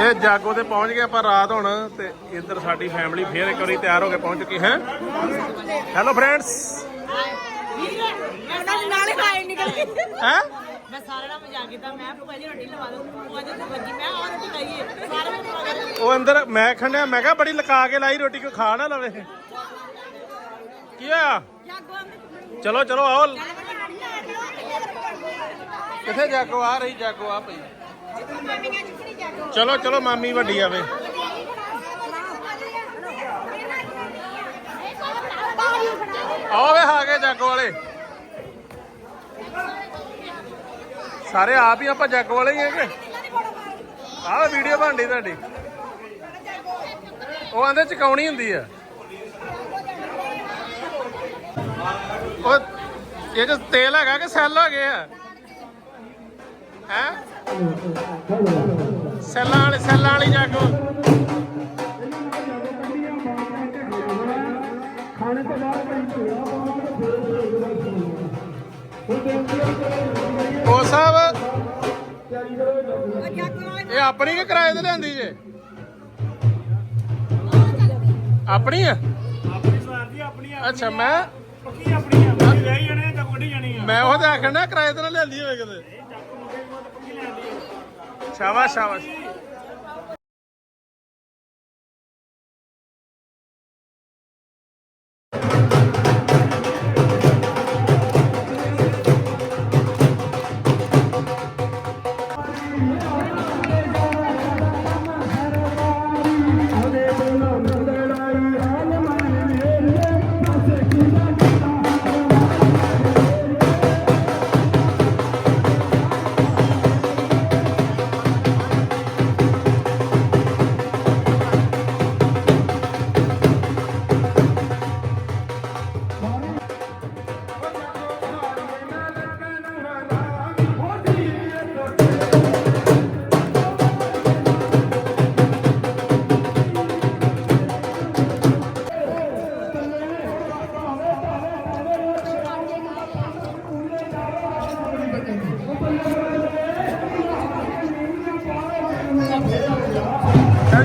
ਇਹ ਜਾਗੋ ਤੇ ਪਹੁੰਚ ਗਏ ਆਪਾਂ ਰਾਤ ਹੁਣ ਤੇ ਇੱਧਰ ਸਾਡੀ ਫੈਮਿਲੀ ਫੇਰ ਇੱਕ ਵਾਰੀ ਤਿਆਰ ਹੋ ਕੇ ਪਹੁੰਚ ਚੁੱਕੀ ਹੈ। ਹੈਲੋ ਫਰੈਂਡਸ ਉਹਨਾਂ ਦੇ ਨਿਕਲ ਗਏ ਹੈ? ਮੈਂ ਸਾਰਿਆਂ ਨਾਲ ਮਜ਼ਾਕ ਕੀਤਾ ਮੈਂ ਭੂਆ ਜੀ ਰੋਟੀ ਲਵਾ ਦੋ ਭੂਆ ਜੀ ਤੇ ਮੈਂ ਆ ਰੋਟੀ ਖਾਈਏ ਸਾਰੇ ਮੈਨੂੰ ਖਵਾ ਦੇ ਉਹ ਅੰਦਰ ਮੈਂ ਖੰਡਿਆ, ਮੈਂ ਕਿਹਾ ਬੜੀ ਲਕਾ ਕੇ ਲਾਈ ਰੋਟੀ, ਕੋਈ ਖਾ ਨਾ ਲਵੇ। ਕੀ ਹੋਇਆ? ਚਲੋ ਚਲੋ, ਆਓ। ਕਿੱਥੇ ਜਾਗੋ? ਆ ਰਹੀ ਜਾਗੋ, ਆ ਪਈ। ਚਲੋ ਚਲੋ, ਮਾਮੀ ਵੱਡੀ ਆਵੇ। ਆਓ ਆ ਗਏ ਜਾਗੋ ਵਾਲੇ। ਸਾਰੇ ਆਪ ਹੀ ਆਪਾਂ ਜਾਗੋ ਵਾਲੇ ਹੀ ਹੈਗੇ। ਆਹ ਵੀਡੀਓ ਬਣਦੀ ਤੁਹਾਡੀ। ਉਹ ਆਂਦੇ ਚਕਾਉਣੀ ਹੁੰਦੀ ਆ। ਉਹ ਇਹ ਜੋ ਤੇਲ ਹੈਗਾ ਕਿ ਸੈੱਲ ਹੈਗੇ ਆ? ਹੈ? ਸੈੱਲਾਂ ਵਾਲੀ ਸੈੱਲਾਂ ਵਾਲੀ ਜਾਗੋ ਉਹ ਸਾਹਿਬ ਇਹ ਆਪਣੀ ਕਿ ਕਿਰਾਏ ਤੇ ਲਿਆਂਦੀ ਜੇ? ਆਪਣੀ ਆ? ਆਪਣੀ ਸਵਾਰ ਦੀ ਆਪਣੀ ਆ ਅੱਛਾ ਮੈਂ ਪੱਕੀ ਆਪਣੀ ਆ ਰਹਿ ਜਾਣੇ ਤਾਂ ਵੱਢੀ ਜਾਣੀ ਆ। ਮੈਂ ਉਹ ਤੇ ਆਖਣ ਕਿਰਾਏ ਤੇ ਨਾ ਲਿਆਂਦੀ ਹੋਵੇ ਕਿਤੇ। ਲੈਂਦੀ ਆ ਸ਼ਾਬਾਸ਼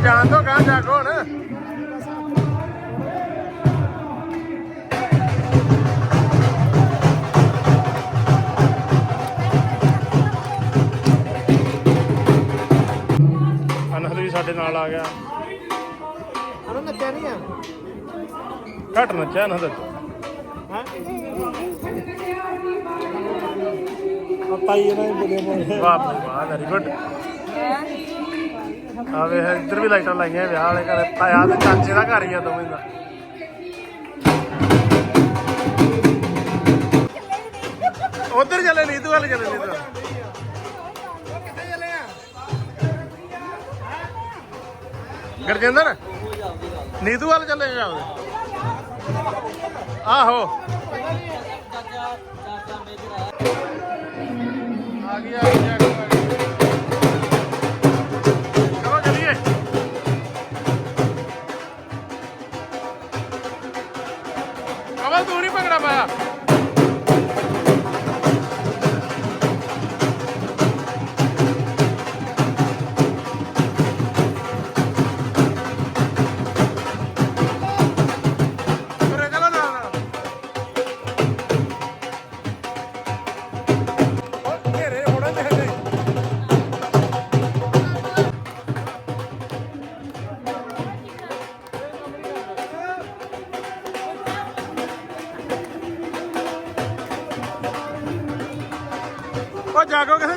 ਜਾਣ ਕਹਾਂ ਜਾਗੋ ਹੁਣ। ਅਨਹਦ ਵੀ ਸਾਡੇ ਨਾਲ ਆ ਗਿਆ। ਅਨੂ ਨੱਚਿਆ ਨਹੀਂ ਆ? ਘੱਟ ਨੱਚਿਆ ਅਨਹਦ। ਪਾਪਾ ਹੀ ਇਹਨਾਂ ਦੇ ਬੋਲੇ ਵਾਹ ਵਾਹ ਵੈਰੀ ਗੁੱਡ ਆ ਵੇ ਇੱਧਰ ਵੀ ਲਾਈਟਾਂ ਲਾਈਆਂ ਵਿਆਹ ਵਾਲੇ ਘਰ ਤਾਇਆ ਤੇ ਚਾਚੇ ਦਾ ਘਰ ਹੀ ਆ ਦੋਵੇਂ ਦਾ। ਉਧਰ ਚੱਲੇ ਨੀਤੂ ਵੱਲ ਚੱਲੇ ਨੀਤੂ। ਵੱਲ। ਨੀਤੂ ਵੱਲ ਚੱਲੇ ਜਾਓ ਆਹੋ। ਆ ਗਈ ਆ ਗਈ।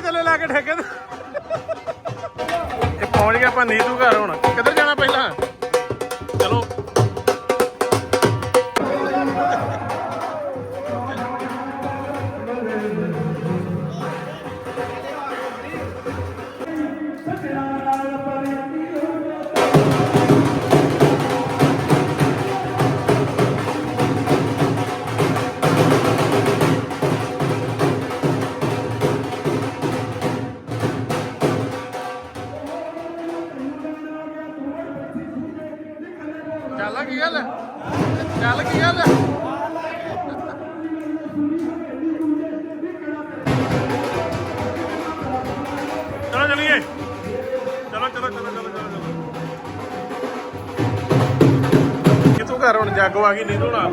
ਚੱਲੇ ਲਾ ਕੇ ਠੇਕੇ ਤੇ ਇਹ ਪਹੁੰਚ ਗਿਆ ਆਪਾਂ ਨੀਤੂ ਘਰ ਹੁਣ। ਕਿੱਧਰ ਚੱਲੀਏ। ਚਲੋ ਚਲੋ ਚਲੋ ਚਲੋ ਚਲੋ ਕਿਤੋਂ ਘਰ ਹੁਣ ਜਾਗੋ ਆ ਗਈ ਨਹੀਂ ਧੋਣਾ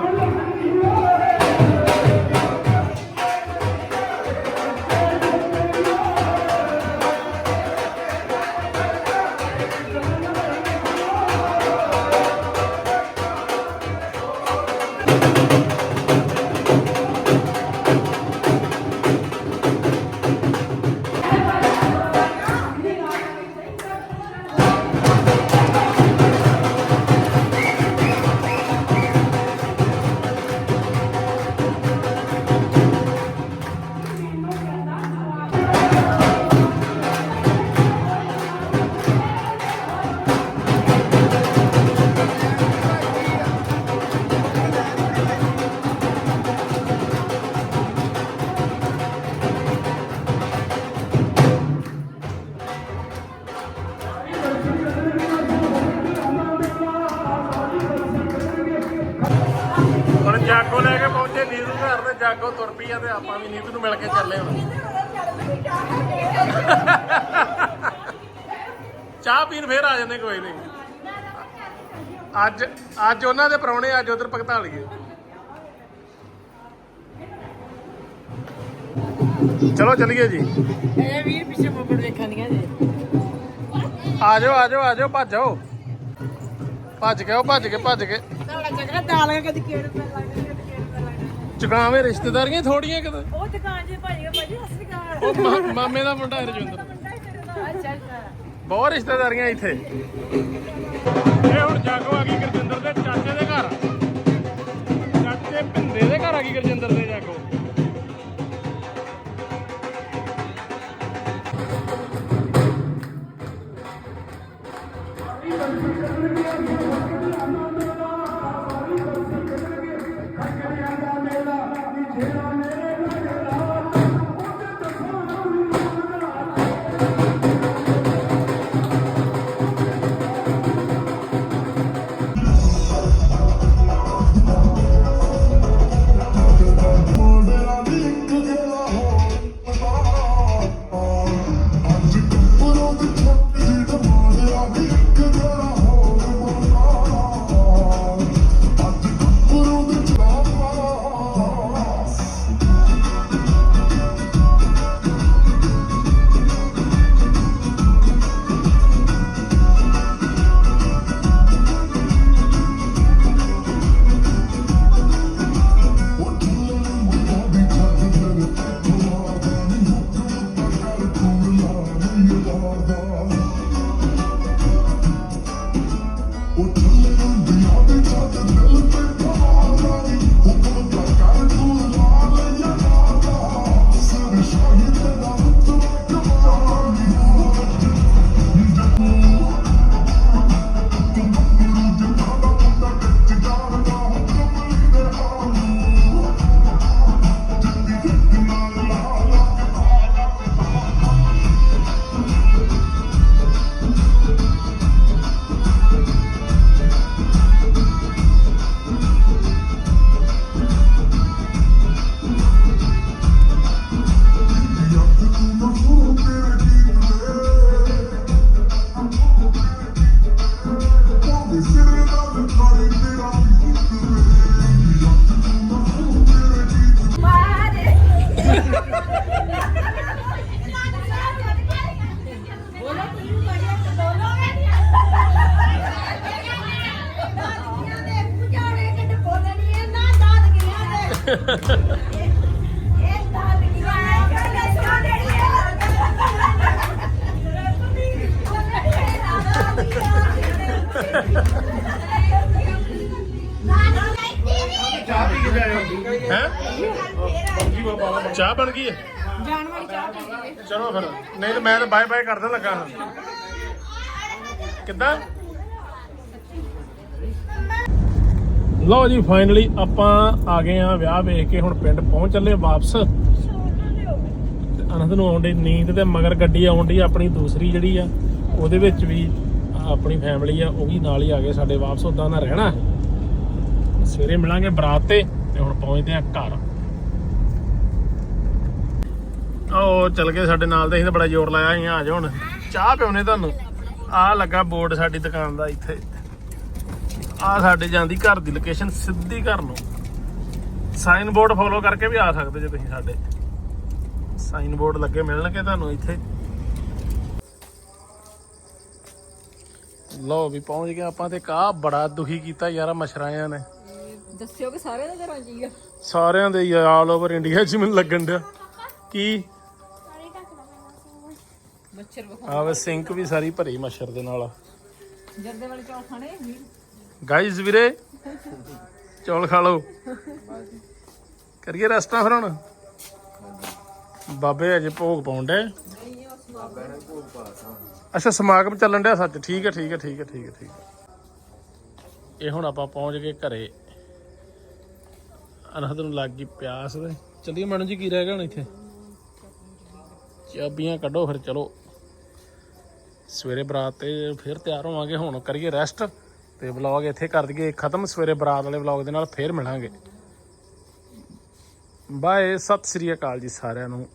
ਤੇ ਜਾਗੋ ਤੁਰ ਪਈ ਆ ਤੇ ਆਪਾਂ ਵੀ ਨੀਂਦੂ ਨੂੰ ਮਿਲ ਕੇ ਚੱਲੇ ਹੁਣ। ਚਾਹ ਪੀਣ ਫੇਰ ਆ ਜਾਂਦੇ ਕੋਈ ਨਹੀਂ। ਅੱਜ ਅੱਜ ਉਹਨਾਂ ਦੇ ਪਰੌਣੇ ਅੱਜ ਉਧਰ ਭਗਤਾਲੀਏ ਚਲੋ ਚੱਲੀਏ ਜੀ। ਇਹ ਵੀਰ ਪਿੱਛੇ ਮੁੱਕੜ ਵੇਖਣ ਦੀਆਂ ਜੇ। ਆ ਜਾਓ ਆ ਜਾਓ ਆ ਜਾਓ ਭੱਜ ਜਾਓ ਭੱਜ ਕੇ ਆਓ ਭੱਜ ਕੇ ਭੱਜ ਕੇ। ਤੁਹਾਡਾ ਚੱਕਰ ਦਾਲ ਕਦੀ ਕਿਹੜੇ ਤੇ ਲੱਗਦਾ ਕਦੀ ਕਿਹੜੇ ਤੇ ਲੱਗਦਾ ਚੁਕਾਵੇਂ ਰਿਸ਼ਤੇਦਾਰੀਆਂ ਥੋੜੀਆਂ ਕਿਤੇ? ਉਹ ਦੁਕਾਨ 'ਚ ਭਾਈ ਭਾਜੀ ਸਤਿ ਸ਼੍ਰੀ ਅਕਾਲ। ਉਹ ਮਾ- ਮਾਮੇ ਦਾ ਮੁੰਡਾ ਹੈ ਰਜਿੰਦਰ। ਅੱਛਾ ਅੱਛਾ। ਬਹੁਤ ਰਿਸ਼ਤੇਦਾਰੀਆਂ ਇੱਥੇ। ਇਹ ਹੁਣ ਜਾਗੋ ਆ ਗਈ ਗੁਰਜਿੰਦਰ ਦੇ ਚਾਚੇ ਦੇ ਘਰ। ਚਾਚੇ ਭਿੰਦੇ ਦੇ ਘਰ ਆ ਗਈ ਗੁਰਜਿੰਦਰ ਦੇ ਜਾਗੋ। ਹੈ? ਚਾਹ ਬਣ ਗਈ ਹੈ? ਜਾਣ ਵਾਲੀ ਚਾਹ ਪੀ ਲਈਏ ਚਲੋ ਫਿਰ, ਨਹੀਂ ਤਾਂ ਮੈਂ ਤਾਂ ਬਾਏ ਬਾਏ ਕਰਨ ਲੱਗਾ ਹਾਂ। ਕਿੱਦਾਂ? ਲਓ ਜੀ ਫਾਈਨਲੀ ਆਪਾਂ ਆ ਗਏ ਆ ਵਿਆਹ ਵੇਖ ਕੇ, ਹੁਣ ਪਿੰਡ ਪਹੁੰਚ ਚੱਲੇ ਵਾਪਸ। ਤੇ ਅਨੰਦ ਨੂੰ ਆਉਂਦੀ ਨੀਂਦ ਤੇ ਮਗਰ ਗੱਡੀ ਆਉਂਦੀ ਆਪਣੀ ਦੂਸਰੀ ਜਿਹੜੀ ਆ, ਉਹਦੇ ਵਿੱਚ ਵੀ ਆਪਣੀ ਫੈਮਿਲੀ ਆ, ਉਹ ਵੀ ਨਾਲ ਹੀ ਆ ਗਏ ਸਾਡੇ ਵਾਪਸ ਉਦਾਂ ਦਾ ਰਹਿਣਾ ਸਵੇਰੇ ਮਿਲਾਂਗੇ ਬਰਾਤ ਤੇ ਤੇ ਹੁਣ ਪਹੁੰਚਦੇ ਆ ਘਰ। ਉਹ ਚੱਲ ਗਏ ਸਾਡੇ ਨਾਲ ਤੇ, ਅਸੀਂ ਤਾਂ ਬੜਾ ਜ਼ੋਰ ਲਾਇਆ ਅਸੀਂ ਆ ਜਾਓ ਹੁਣ। ਚਾਹ ਪਿਉਨੇ ਤੁਹਾਨੂੰ? ਆ ਲੱਗਾ ਬੋਰਡ ਸਾਡੀ ਦੁਕਾਨ ਦਾ ਇੱਥੇ। ਆ ਸਾਡੇ ਜਾਂਦੀ ਘਰ ਦੀ ਲੋਕੇਸ਼ਨ ਸਿੱਧੀ ਘਰ ਨੂੰ। ਸਾਈਨ ਬੋਰਡ ਫੋਲੋ ਕਰਕੇ ਵੀ ਆ ਸਕਦੇ ਜੇ ਤੁਸੀਂ ਸਾਡੇ। ਸਾਈਨ ਬੋਰਡ ਲੱਗੇ ਮਿਲਣਗੇ ਤੁਹਾਨੂੰ ਇੱਥੇ। ਲਓ ਵੀ ਪਹੁੰਚ ਗਏ ਆਪਾਂ ਤੇ ਕਾ ਬੜਾ ਦੁਖੀ ਕੀਤਾ ਯਾਰ ਮਛਰਾਇਆਂ ਨੇ। ਦੱਸਿਓ ਕਿ ਸਾਰਿਆਂ ਦੇ ਘਰਾਂ ਜੀ ਆ। ਸਾਰਿਆਂ ਦੇ ਆਲ ਓਵਰ ਇੰਡੀਆ 'ਚ ਮੈਨੂੰ ਲੱਗਣ ਡਿਆ। ਕੀ? ਮੱਛਰ ਵਿਖਾ ਆਵੇ ਸਿੰਕ ਵੀ ਸਾਰੀ ਭਰੀ ਮੱਛਰ ਦੇ ਨਾਲ। ਜਰਦੇ ਵਾਲੇ ਚੌਲ ਖਾਣੇ ਵੀਰ ਗਾਇਜ਼ ਵੀਰੇ, ਚੌਲ ਖਾ ਲਓ। ਕਰੀਏ ਰਸਤਾ ਫਿਰ ਹੁਣ? ਬਾਬੇ ਅਜੇ ਭੋਗ ਪਾਉਣ ਡੇ ਅੱਛਾ, ਸਮਾਗਮ ਚੱਲਣ ਡਿਆ ਸੱਚ। ਠੀਕ ਹੈ ਠੀਕ ਹੈ ਠੀਕ ਹੈ ਠੀਕ ਹੈ ਠੀਕ ਹੈ। ਇਹ ਹੁਣ ਆਪਾਂ ਪਹੁੰਚ ਗਏ ਘਰੇ। ਅਨਹਦ ਨੂੰ ਲੱਗ ਗਈ ਪਿਆਸ ਤੇ ਚੱਲੀਏ ਮੈਡਮ ਜੀ, ਕੀ ਰਹਿ ਗਿਆ ਹੁਣ ਇੱਥੇ? ਚਾਬੀਆਂ ਕੱਢੋ ਫਿਰ, ਚਲੋ। ਸਵੇਰੇ ਬਰਾਤ ਤੇ ਫਿਰ ਤਿਆਰ ਹੋਵਾਂਗੇ ਹੁਣ। ਕਰੀਏ ਰੈਸਟ ਤੇ ਵਲੌਗ ਇੱਥੇ ਕਰ ਦਈਏ। ਖਤਮ ਸਵੇਰੇ ਬਰਾਤ ਵਾਲੇ ਵਲੌਗ ਦੇ ਨਾਲ ਫੇਰ ਮਿਲਾਂਗੇ। ਬਾਏ, ਸਤਿ ਸ੍ਰੀ ਅਕਾਲ ਜੀ ਸਾਰਿਆਂ ਨੂੰ।